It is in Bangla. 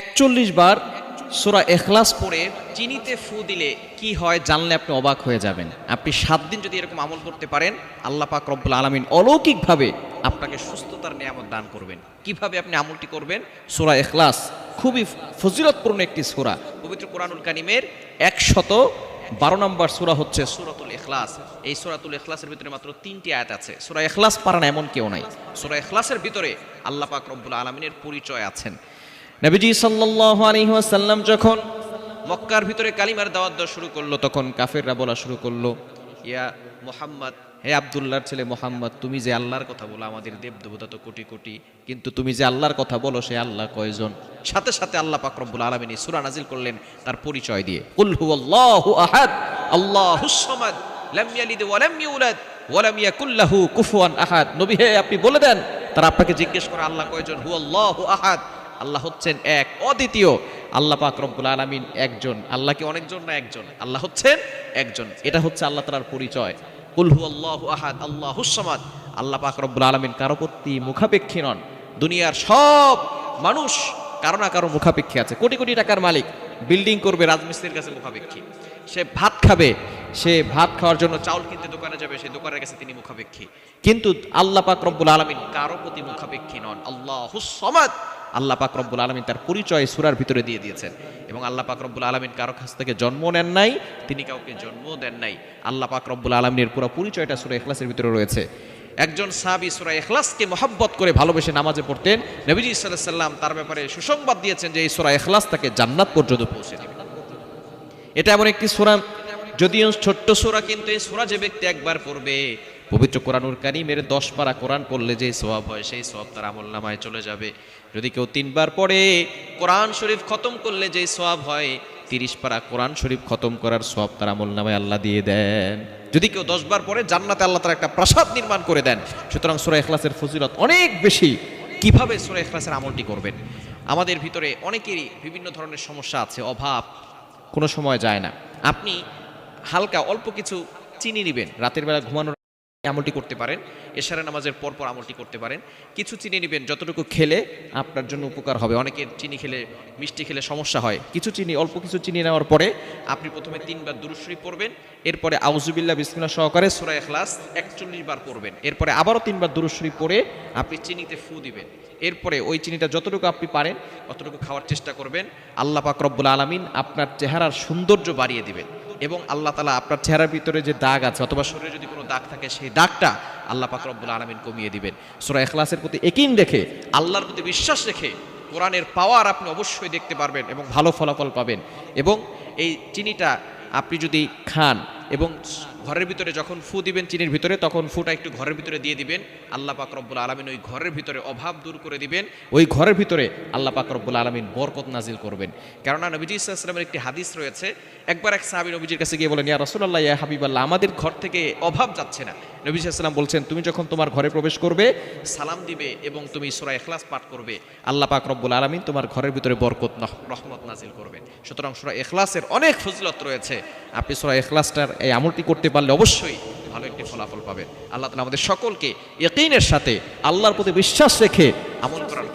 একচল্লিশ বার সোরা এখলাস পড়ে চিনিতে ফু দিলে কি হয় জানলে আপনি অবাক হয়ে যাবেন। আপনি সাত দিন যদি এরকম আমল করতে পারেন, আল্লাহ পাক রব্বুল আলমিন অলৌকিকভাবে আপনাকে সুস্থতার নিয়ামত দান করবেন। কীভাবে আপনি আমলটি করবেন? সোরা এখলাস খুবই ফজিলতপূর্ণ একটি সোরা। পবিত্র কোরআনুল কানিমের একশত বারো নম্বর সুরা হচ্ছে সুরাতুল এখলাস এই সুরাতুল এখলাসের ভিতরে মাত্র তিনটি আয়াত আছে। সুরা এখলাস পারান এমন কেউ নাই। সুরা এখলাসের ভিতরে আল্লাহ পাক রব্বুল আলমিনের পরিচয় আছেন। নবীজি সাল্লাল্লাহু আলাইহি ওয়াসাল্লাম যখন মক্কার ভিতরে কালিমার দাওয়াত দেওয়া শুরু করল, তখন কাফেররা বলা শুরু করল, ইয়া মোহাম্মদ, হে আব্দুল্লাহর ছেলে মোহাম্মদ, তুমি যে আল্লাহর কথা বলো, আমাদের দেব দেবতা তো কোটি কোটি, কিন্তু তুমি যে আল্লাহর কথা বলো, সে আল্লাহ কয়জন? সাথে সাথে আল্লাহ পাক রব্বুল আলামিন সূরা নাজিল করলেন তার পরিচয় দিয়ে, কুল হুয়াল্লাহু আহাদ, আল্লাহুস সামাদ, লাম ইয়ালিদ ওয়া লাম ইউলাদ, ওয়া লাম ইয়াকুল কুফুয়ান আহাদ। নবী, হে আপনি বলে দেন, তারা আপনাকে জিজ্ঞেস করে, আল্লাহ কয়জন? হুয়াল্লাহু আহাদ। আল্লাহ হচ্ছেন এক, অদ্বিতীয়। আল্লাহ পাক রব্বুল আলামিন একজন আল্লাহ কি অনেকজন না একজন? আল্লাহ হচ্ছেন একজন। এটা হচ্ছে আল্লাহ তাআলার পরিচয়। কুল হুয়াল্লাহু আহাদ, আল্লাহুস সামাদ। আল্লাহ পাক রব্বুল আলামিন কারও প্রতি মুখাপেক্ষী নন। দুনিয়ার সব মানুষ কারও না কারও মুখাপেক্ষী আছে। কোটি কোটি টাকার মালিক। বিল্ডিং করবে, রাজমিস্ত্রির কাছে মুখাপেক্ষী। সে ভাত খাবে, সে ভাত খাওয়ার জন্য চাউল কিনতে দোকানে যাবে, সেই দোকানের কাছে তিনি মুখাপেক্ষী। কিন্তু আল্লাহ পাক রব্বুল আলামিন কারও প্রতি মুখাপেক্ষী নন। আল্লাহুস সামাদ। আল্লাহ পাক রব্বুল আলমিন তার পরিচয় সুরার ভিতরে দিয়ে দিয়েছেন। এবং আল্লাহ পাক রব্বুল আলমিন কারও কাছ থেকে জন্ম নেন নাই, তিনি কাউকে জন্ম দেন নাই। আল্লাহ পাক রব্বুল আলমিনের পুরো পরিচয়টা সুরা এখলাসের ভিতরে রয়েছে। একজন সাহাবি সুরা এখলাসকে মহব্বত করে ভালোবেসে নামাজে পড়তেন। নবীজি সাল্লাহ সাল্লাম তার ব্যাপারে সুসংবাদ দিয়েছেন যে এই সুরা এখলাস তাকে জান্নাত পর্যন্ত পৌঁছে দেবে। এটা এমন একটি সুরা, যদিও ছোট্ট সুরা, কিন্তু এই সুরা যে ব্যক্তি একবার পড়বে পবিত্র কোরআনুর কারিমের দশ পারা কোরআন পড়লে যে সোয়াব হয়, সেই সোয়াব তার আমল নামায় চলে যাবে। যদি কেউ তিনবার পড়ে, কোরআন শরীফ খতম করলে যে সোয়াব হয়, তিরিশ পারা কোরআন শরীফ খতম করার সোয়াব তার আমল নামায় আল্লাহ দিয়ে দেন। যদি কেউ দশবার পড়ে, জান্নাতে আল্লাহ তার একটা প্রাসাদ নির্মাণ করে দেন। সুতরাং সুরা এখলাসের ফজিলত অনেক বেশি। কীভাবে সুরা এখলাসের আমলটি করবেন? আমাদের ভিতরে অনেকেরই বিভিন্ন ধরনের সমস্যা আছে, অভাব, কোনো সময় যায় না। আপনি হালকা অল্প কিছু চিনি নেবেন, রাতের বেলা ঘুমানোর আমলটি করতে পারেন, এশারা নামাজের পর পর আমলটি করতে পারেন। কিছু চিনি নেবেন, যতটুকু খেলে আপনার জন্য উপকার হবে। অনেকের চিনি খেলে, মিষ্টি খেলে সমস্যা হয়। কিছু চিনি, অল্প কিছু চিনি নেওয়ার পরে আপনি প্রথমে তিনবার দুরুশ্রী পড়বেন, এরপরে আউজুবিল্লাহ বিসমিল্লাহ সহকারে সুরা এখলাস একচল্লিশ বার পড়বেন। এরপরে আবারও তিনবার দুরুশ্রী পড়ে আপনি চিনিতে ফু দিবেন। এরপরে ওই চিনিটা যতটুকু আপনি পারেন ততটুকু খাওয়ার চেষ্টা করবেন। আল্লাহ পাক রব্বুল আলমিন আপনার চেহারার সৌন্দর্য বাড়িয়ে দিবেন। এবং আল্লাহ তালা আপনার চেহারার ভিতরে যে দাগ আছে অথবা শরীরে যদি কোনো দাগ থাকে, সেই দাগটা আল্লাহ পাক রব্বুল আলমিন কমিয়ে দিবেন। সুরা এখলাসের প্রতি একিন রেখে, আল্লাহর প্রতি বিশ্বাস রেখে কোরআনের পাওয়ার আপনি অবশ্যই দেখতে পারবেন এবং ভালো ফলাফল পাবেন। এবং এই চিনিটা আপনি যদি খান এবং ঘরের ভিতরে যখন ফু দিবেন চিনির ভিতরে, তখন ফুটা একটু ঘরের ভিতরে দিয়ে দিবেন। আল্লাহ পাক রব্বুল আলমিন ওই ঘরের ভিতরে অভাব দূর করে দিবেন। ওই ঘরের ভিতরে আল্লাহ পাক রব্বুল আলমিন বরকত নাজিল করবেন। কেননা নবীজি ইসলামের একটি হাদিস রয়েছে, একবার এক সাহাবি নবীজির কাছে গিয়ে বলেন, ইয়া রসুল্লাহ ইয়া হাবিবাল্লাহ, আমাদের ঘর থেকে অভাব যাচ্ছে না। নবী ইসলাম বলছেন, তুমি যখন তোমার ঘরে প্রবেশ করবে, সালাম দিবে এবং তুমি সুরা এখলাস পাঠ করবে, আল্লাহ পাক রব্বুল আলমিন তোমার ঘরের ভিতরে বরকত রহমত নাজিল করবেন। সুতরাং সুরা এখলাসের অনেক ফজিলত রয়েছে। আপনি সুরা এখলাসটার এই আমলটি করতে পারলে অবশ্যই ভালো একটি ফলাফল পাবেন। আল্লাহ তালা আমাদের সকলকে একইনের সাথে আল্লাহর প্রতি বিশ্বাস রেখে আমল করার